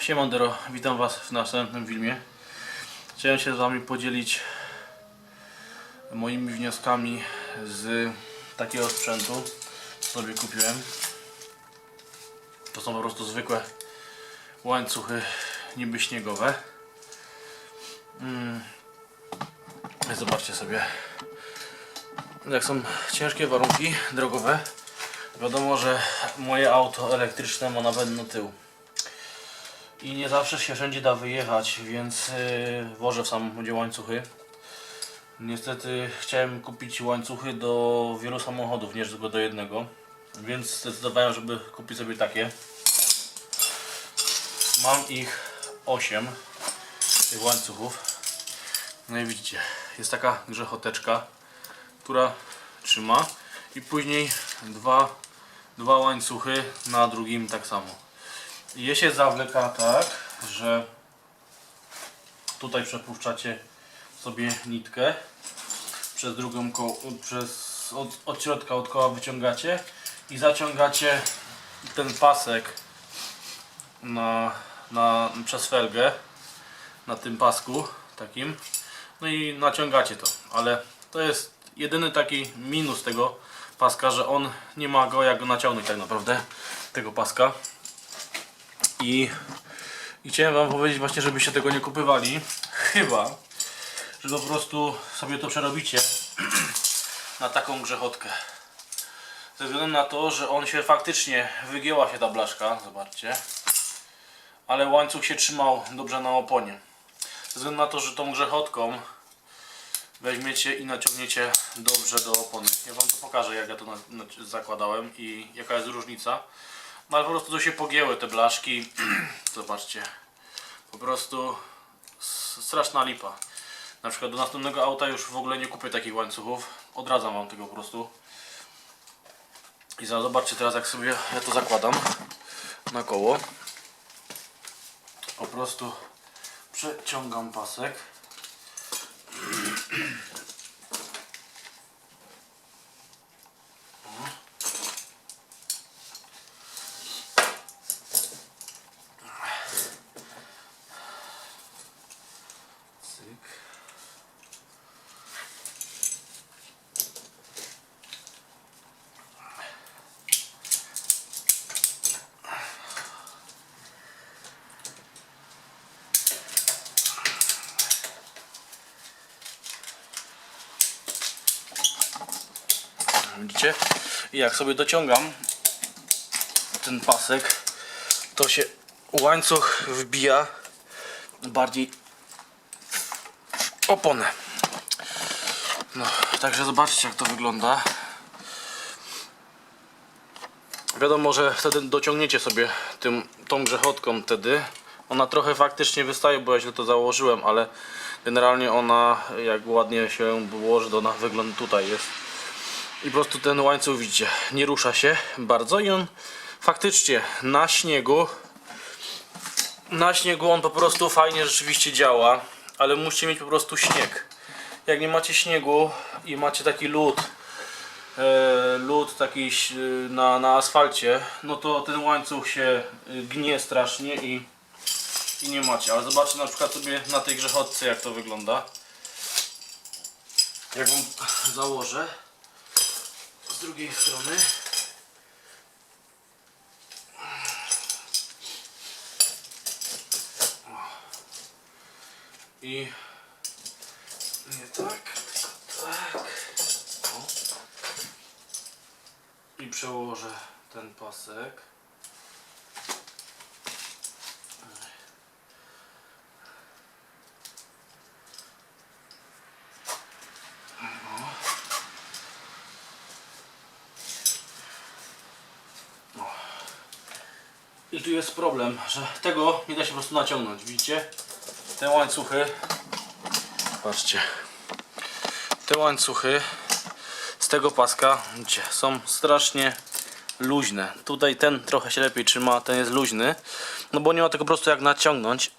Siemandero, witam Was w następnym filmie. Chciałem się z Wami podzielić moimi wnioskami z takiego sprzętu, co sobie kupiłem. To są po prostu zwykłe łańcuchy niby śniegowe. Mm. Zobaczcie sobie, jak są ciężkie warunki drogowe. Wiadomo, że moje auto elektryczne ma nawet na tył. I nie zawsze się wszędzie da wyjechać, więc yy, włożę w samochodzie łańcuchy. Niestety chciałem kupić łańcuchy do wielu samochodów, nie tylko do jednego. Więc zdecydowałem, żeby kupić sobie takie. Mam ich 8 tych łańcuchów. No i widzicie, jest taka grzechoteczka, która trzyma i później dwa, dwa łańcuchy na drugim tak samo. Je się zawleka tak, że tutaj przepuszczacie sobie nitkę. Przez drugą koło, przez od, od środka od koła wyciągacie i zaciągacie ten pasek na, na, przez felgę na tym pasku takim. No i naciągacie to, ale to jest jedyny taki minus tego paska, że on nie ma go jak go naciągnąć tak naprawdę tego paska i, i chciałem wam powiedzieć właśnie, żebyście tego nie kupywali chyba, że po prostu sobie to przerobicie na taką grzechotkę ze względu na to, że on się faktycznie wygięła się ta blaszka, zobaczcie ale łańcuch się trzymał dobrze na oponie ze względu na to, że tą grzechotką weźmiecie i naciągniecie dobrze do opony. Ja wam to pokażę jak ja to zakładałem i jaka jest różnica. No ale po prostu to się pogięły te blaszki. Zobaczcie. Po prostu straszna lipa. Na przykład do następnego auta już w ogóle nie kupię takich łańcuchów. Odradzam wam tego po prostu. I zobaczcie teraz jak sobie ja to zakładam na koło. Po prostu przeciągam pasek. Widzicie? I jak sobie dociągam ten pasek, to się łańcuch wbija bardziej w oponę. No, także zobaczcie jak to wygląda. Wiadomo, że wtedy dociągniecie sobie tym, tą grzechotką wtedy. Ona trochę faktycznie wystaje, bo ja źle to założyłem, ale generalnie ona jak ładnie się ułoży, to ona wygląda tutaj jest. I po prostu ten łańcuch widzicie, nie rusza się bardzo i on faktycznie na śniegu na śniegu on po prostu fajnie rzeczywiście działa, ale musicie mieć po prostu śnieg. Jak nie macie śniegu i macie taki lód, e, lód taki ś- na, na asfalcie, no to ten łańcuch się y, gnie strasznie i, i nie macie. Ale zobaczcie na przykład sobie na tej grzechotce jak to wygląda. Jak wam założę z drugiej strony. I nie tak, tylko tak. O. I przełożę ten pasek. I tu jest problem, że tego nie da się po prostu naciągnąć. Widzicie? Te łańcuchy. Patrzcie. Te łańcuchy z tego paska widzicie, są strasznie luźne. Tutaj ten trochę się lepiej trzyma, ten jest luźny. No bo nie ma tego po prostu jak naciągnąć.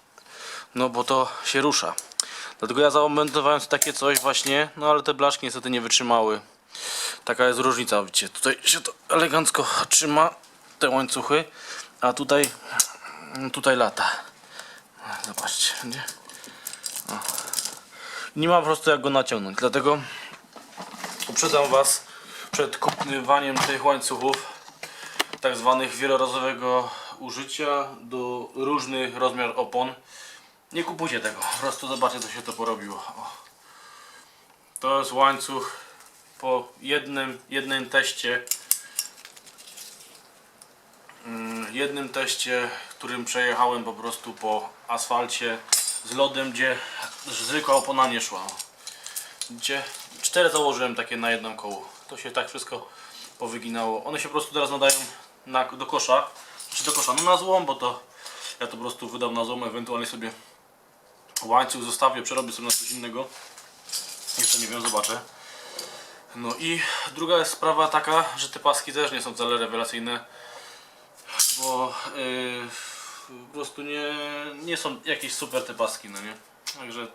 No bo to się rusza. Dlatego ja zamontowałem takie coś właśnie, no ale te blaszki niestety nie wytrzymały. Taka jest różnica, widzicie. Tutaj się to elegancko trzyma, te łańcuchy, a tutaj, tutaj lata. Zobaczcie, będzie. O. Nie ma po prostu jak go naciągnąć, dlatego uprzedzam Was przed kupywaniem tych łańcuchów tak zwanych wielorazowego użycia do różnych rozmiar opon. Nie kupujcie tego, po prostu zobaczcie co się to porobiło. O. To jest łańcuch po jednym, jednym teście jednym teście, którym przejechałem po prostu po asfalcie z lodem, gdzie zwykła opona nie szła. Gdzie cztery założyłem takie na jedno koło. To się tak wszystko powyginało. One się po prostu teraz nadają na, do kosza. Czy do kosza? No na złom, bo to ja to po prostu wydam na złom, ewentualnie sobie łańcuch zostawię, przerobię sobie na coś innego. Jeszcze nie wiem, zobaczę. No i druga sprawa taka, że te paski też nie są wcale rewelacyjne bo yy, po prostu nie, nie są jakieś super te paski, no nie? Także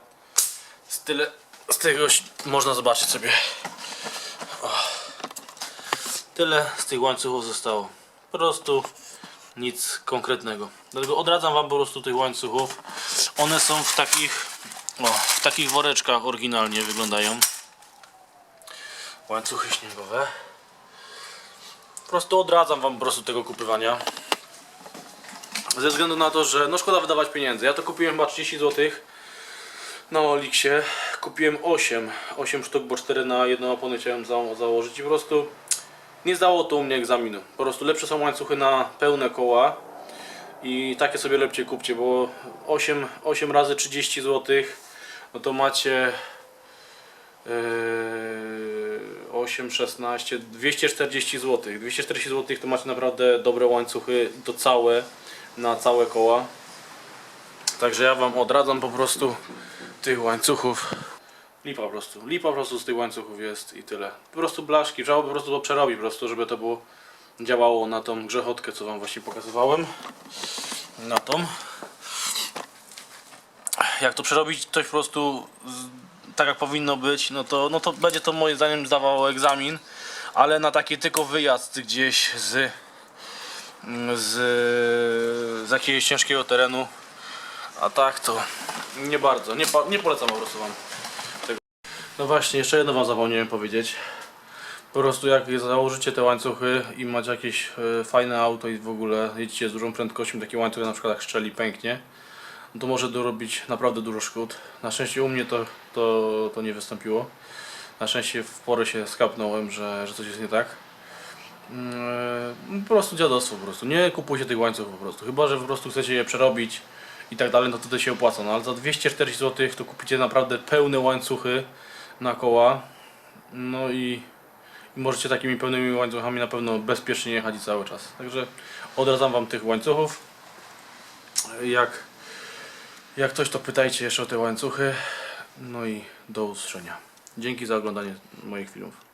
z tyle z tego można zobaczyć sobie. O. Tyle z tych łańcuchów zostało. Po prostu nic konkretnego. Dlatego odradzam wam po prostu tych łańcuchów. One są w takich o, w takich woreczkach oryginalnie wyglądają. Łańcuchy śniegowe. Po prostu odradzam wam po prostu tego kupywania. Ze względu na to, że no szkoda wydawać pieniędzy. Ja to kupiłem chyba 30 zł na Oliksie. Kupiłem 8, 8 sztuk, bo 4 na jedną oponę chciałem za założyć i po prostu nie zdało to u mnie egzaminu. Po prostu lepsze są łańcuchy na pełne koła i takie sobie lepiej kupcie, bo 8, 8 razy 30 zł no to macie Yy, 8, 16, 240 zł. 240 zł to macie naprawdę dobre łańcuchy, to całe, na całe koła. Także ja Wam odradzam po prostu tych łańcuchów. Lipa po prostu. Lipa po prostu z tych łańcuchów jest i tyle. Po prostu blaszki. Trzeba po prostu to przerobić po prostu, żeby to było działało na tą grzechotkę, co Wam właśnie pokazywałem. Na tą. Jak to przerobić, to po prostu tak jak powinno być, no to, no to będzie to moim zdaniem zdawało egzamin, ale na taki tylko wyjazd gdzieś z, z, z jakiegoś ciężkiego terenu, a tak to nie bardzo, nie, nie polecam po prostu wam tego. No właśnie, jeszcze jedno wam zapomniałem powiedzieć. Po prostu jak założycie te łańcuchy i macie jakieś e, fajne auto i w ogóle jedziecie z dużą prędkością, taki łańcuch na przykład jak szczeli pęknie, no to może dorobić naprawdę dużo szkód. Na szczęście u mnie to, to, to nie wystąpiło. Na szczęście w porę się skapnąłem, że, że coś jest nie tak. Mm, Po prostu dziadostwo po prostu. Nie kupujcie tych łańcuchów po prostu. Chyba, że po prostu chcecie je przerobić i tak dalej, no to to się opłaca. No ale za 240 zł to kupicie naprawdę pełne łańcuchy na koła. No i, i możecie takimi pełnymi łańcuchami na pewno bezpiecznie jechać cały czas. Także odradzam Wam tych łańcuchów. Jak jak coś to pytajcie jeszcze o te łańcuchy. No i do usłyszenia. Dzięki za oglądanie moich filmów.